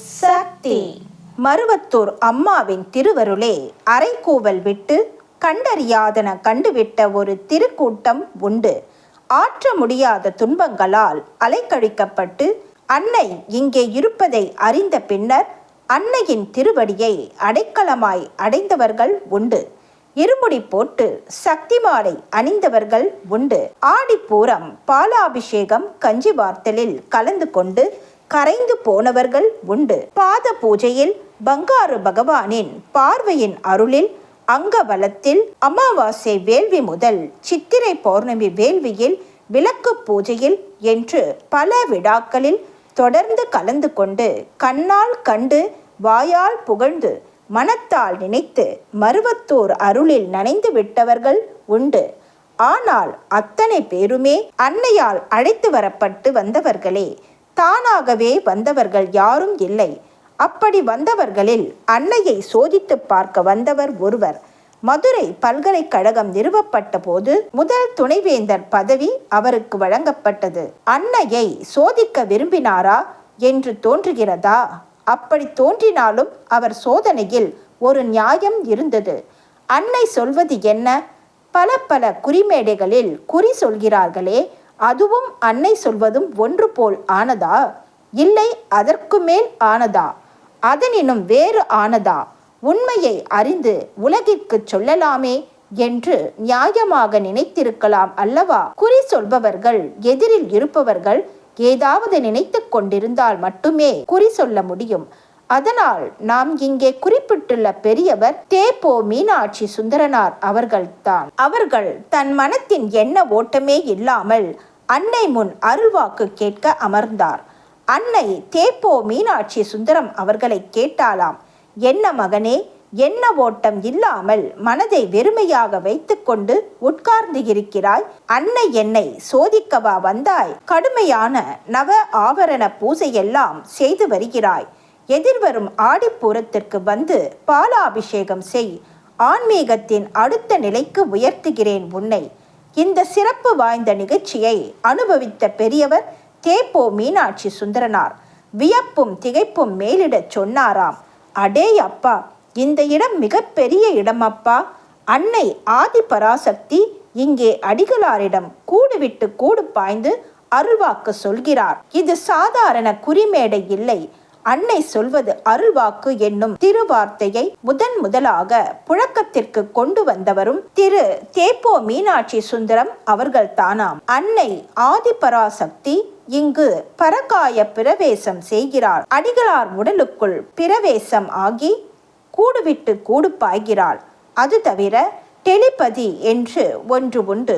சக்தி. மருவத்தூர் அம்மாவின் திருவருளே. அரைக்கூவல் விட்டு கண்டறியாதன கண்டுவிட்ட ஒரு திருக்கூட்டம் உண்டு. ஆற்ற முடியாத துன்பங்களால் அலைக்கழிக்கப்பட்டு அன்னை இங்கே இருப்பதை அறிந்த பின்னர் அன்னையின் திருவடியை அடைக்கலமாய் அடைந்தவர்கள் உண்டு. இருமுடி போட்டு சக்தி மாலை அணிந்தவர்கள் உண்டு. ஆடிப்பூரம் பாலாபிஷேகம் கஞ்சி வார்த்தலில் கலந்து கொண்டு கரைந்து போனவர்கள் உண்டு. பாத பூஜையில் பங்காரு பகவானின் பார்வையின் அருளில் அங்கவலத்தில் அமாவாசை வேள்வி முதல் சித்திரை பௌர்ணமி வேள்வியில் விளக்கு பூஜையில் என்று பல விழாக்களில் தொடர்ந்து கலந்து கொண்டு கண்ணால் கண்டு வாயால் புகழ்ந்து மனத்தால் நினைத்து மருவத்தூர் அருளில் நனைந்து விட்டவர்கள் உண்டு. ஆனால் அத்தனை பேருமே அன்னையால் அழைத்து வரப்பட்டு வந்தவர்களே. தானாகவே வந்தவர்கள் யாரும் இல்லை. அப்படி வந்தவர்களில் அன்னையை சோதித்து பார்க்க வந்தவர் ஒருவர். மதுரை பல்கலைக்கழகம் நிறுவப்பட்ட போது முதல் துணைவேந்தர் பதவி அவருக்கு வழங்கப்பட்டது. அன்னையை சோதிக்க விரும்பினாரா என்று தோன்றுகிறதா? அப்படி தோன்றினாலும் அவர் சோதனையில் ஒரு நியாயம் இருந்தது. அன்னை சொல்வது என்ன? பல பல குறிமேடைகளில் குறி சொல்கிறார்களே அதுவும் அன்னை சொல்வதும் ஒன்று போல் ஆனதா? இல்லை அதற்கு மேல் ஆனதா? அதனினும் வேறு ஆனதா? உண்மையை அறிந்து உலகிற்கு சொல்லலாமே என்று நியாயமாக நினைத்திருக்கலாம் அல்லவா? குறி சொல்பவர்கள் எதிரில் இருப்பவர்கள் ஏதாவது நினைத்து கொண்டிருந்தால் மட்டுமே குறி சொல்ல முடியும். அதனால் நாம் இங்கே குறிப்பிட்டுள்ள பெரியவர் தேப்போ மீனாட்சி சுந்தரனார் அவர்கள்தான். அவர்கள் தன் மனத்தின் எண்ண ஓட்டமே இல்லாமல் அன்னை முன் அருள்வாக்கு கேட்க அமர்ந்தார். அன்னை தேப்போ மீனாட்சி சுந்தரம் அவர்களை கேட்டாலாம் என்ன மகனே என்ன ஓட்டம் இல்லாமல் மனதை வெறுமையாக வைத்துக்கொண்டு உட்கார்ந்து இருக்கிறாய். அன்னை என்னை சோதிக்கவா வந்தாய்? கடுமையான நவ ஆபரண பூசையெல்லாம் செய்து வருகிறாய். எதிர்வரும் ஆடிப்பூரத்திற்கு வந்து பாலாபிஷேகம் செய். ஆன்மீகத்தின் அடுத்த நிலைக்கு உயர்த்துகிறேன் உன்னை. இந்த சிறப்பு வாய்ந்த நிகழ்ச்சியை அனுபவித்த பெரியவர் தேப்போ மீனாட்சி சுந்தரனார். வியப்பும் திகைப்பும் மேலிடச் சொன்னாராம் அடே அப்பா இந்த இடம் மிகப்பெரிய இடம் அப்பா அன்னை ஆதி பராசக்தி இங்கே அடிகளாரிடம் கூடு விட்டு கூடு பாய்ந்து அருள்வாக்கு சொல்கிறார். இது சாதாரண குறிமேடை இல்லை. அன்னை சொல்வது அருள்வாக்கு என்னும் திருவார்த்தையை முதன் முதலாக புழக்கத்திற்கு கொண்டு வந்தவரும் திரு தேப்போ மீனாட்சி சுந்தரம் அவர்கள் தானாம் அன்னை ஆதிபராசக்தி இங்கு பரகாய பிரவேசம் செய்கிறார் அடிகளார் உடலுக்குள் பிரவேசம் ஆகி கூடுவிட்டு கூடு பாய்கிறாள். அது தவிர டெலிபதி என்று ஒன்று உண்டு.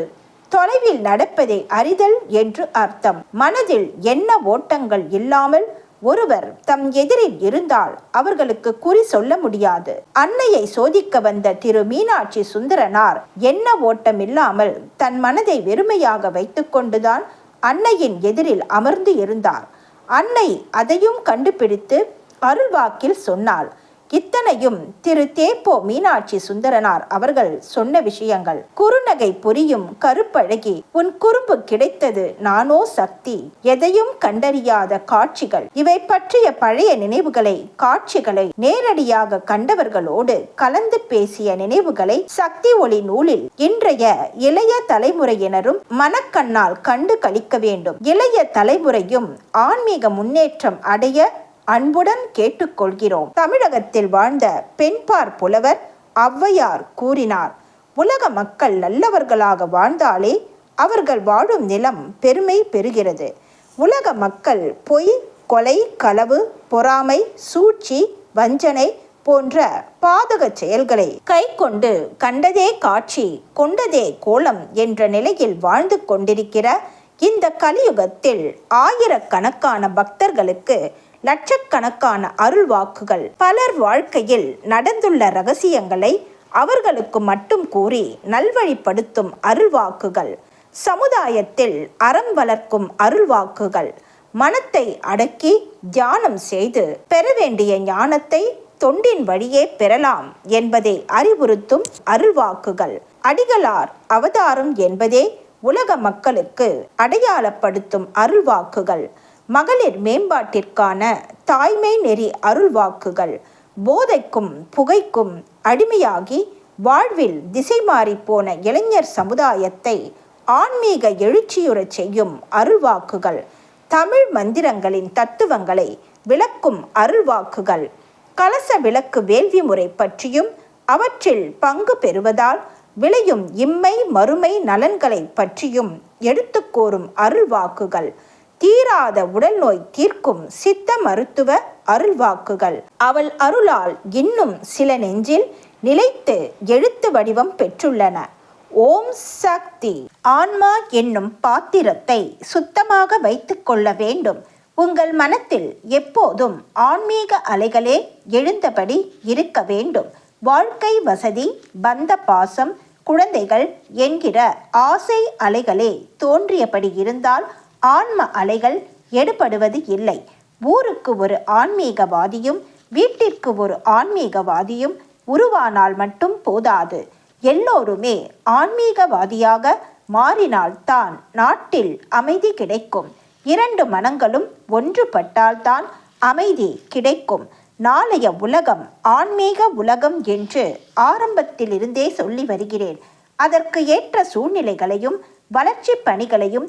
தொலைவில் நடப்பதை அறிதல் என்று அர்த்தம். மனதில் என்ன ஓட்டங்கள் இல்லாமல் ஒருவர் தம் எதிரில் இருந்தால் அவர்களுக்கு குறி சொல்ல முடியாது. அன்னையை சோதிக்க வந்த திரு மீனாட்சி சுந்தரனார் என்ன ஓட்டமில்லாமல் தன் மனதை வெறுமையாக வைத்துக்கொண்டுதான் அன்னையின் எதிரில் அமர்ந்து இருந்தார். அன்னை அதையும் கண்டுபிடித்து அருள்வாக்கில் சொன்னாள். இத்தனையும் திரு தேப்போ மீனாட்சி சுந்தரனார் அவர்கள் சொன்ன விஷயங்கள். குறுநகை புரியும் கருப்பழகி உன் குறும்பு கிடைத்தது நானோ சக்தி. எதையும் கண்டறியாத காட்சிகள். இவை பற்றிய பழைய நினைவுகளை காட்சிகளை நேரடியாக கண்டவர்களோடு கலந்து பேசிய நினைவுகளை சக்தி ஒளி நூலில் இன்றைய இளைய தலைமுறையினரும் மனக்கண்ணால் கண்டு கழிக்க வேண்டும். இளைய தலைமுறையும் ஆன்மீக முன்னேற்றம் அடைய அன்புடன் கேட்டுக்கொள்கிறோம். தமிழகத்தில் வாழ்ந்த பெண்பார் புலவர் ஔவையார் கூறினார் உலக மக்கள் நல்லவர்களாக வாழ்ந்தாலே அவர்கள் வாழும் நிலம் பெருமை பெறுகிறது. உலக மக்கள் பொய் கொலை களவு பொறாமை சூழ்ச்சி வஞ்சனை போன்ற பாதக செயல்களை கை கொண்டு கண்டதே காட்சி கொண்டதே கோலம் என்ற நிலையில் வாழ்ந்து கொண்டிருக்கிற இந்த கலியுகத்தில் ஆயிரக்கணக்கான பக்தர்களுக்கு லட்சக்கணக்கான அருள் வாக்குகள். பலர் வாழ்க்கையில் நடந்துள்ள ரகசியங்களை அவர்களுக்கு மட்டும் கூறி நல்வழிப்படுத்தும் அருள்வாக்குகள் சமுதாயத்தில் அறம் வளர்க்கும் அருள்வாக்குகள் மனத்தை அடக்கி தியானம் செய்து பெற வேண்டிய ஞானத்தை தொண்டின் வழியே பெறலாம் என்பதை அறிவுறுத்தும் அருள்வாக்குகள் அடிகளார் அவதாரம் என்பதே உலக மக்களுக்கு அடையாளப்படுத்தும் அருள்வாக்குகள் மகளிர் மேம்பாட்டிற்கான தாய்மை நெறி அருள்வாக்குகள் போதைக்கும் புகைக்கும் அடிமையாகி வாழ்வில் திசை மாறிப் போன இளைஞர் சமுதாயத்தை ஆன்மீக எழுச்சியுறச் செய்யும் அருள்வாக்குகள் தமிழ் மந்திரங்களின் தத்துவங்களை விளக்கும் அருள்வாக்குகள் கலச விளக்கு வேள்வி முறை பற்றியும் அவற்றில் பங்கு பெறுவதால் விளையும் இம்மை மறுமை நலன்களை பற்றியும் எடுத்துக்கோரும் அருள் அருள்வாக்குகள் தீராத உடல் நோய் தீர்க்கும் சித்த மருத்துவ அருள்வாக்குகள். அவள் அருளால் இன்னும் சில நெஞ்சில் நிலைத்து எழுத்து வடிவம் பெற்றுள்ளன. ஓம் சக்தி. ஆன்மா என்னும் பாத்திரத்தை சுத்தமாக வைத்து கொள்ள வேண்டும். உங்கள் மனத்தில் எப்போதும் ஆன்மீக அலைகளே எழுந்தபடி இருக்க வேண்டும். வாழ்க்கை வசதி பந்த பாசம் குழந்தைகள் என்கிற ஆசை அலைகளே தோன்றியபடி இருந்தால் ஆன்ம அலைகள் எடுபடுவது இல்லை. ஊருக்கு ஒரு ஆன்மீகவாதியும் வீட்டிற்கு ஒரு ஆன்மீகவாதியும் உருவானால் மட்டும் போதாது. எல்லோருமே ஆன்மீகவாதியாக மாறினால்தான் நாட்டில் அமைதி கிடைக்கும். இரண்டு மனங்களும் ஒன்றுபட்டால்தான் அமைதி கிடைக்கும். நாளைய உலகம் ஆன்மீக உலகம் என்று ஆரம்பத்திலிருந்தே சொல்லி வருகிறேன். அதற்கு ஏற்ற சூழ்நிலைகளையும் வளர்ச்சி பணிகளையும்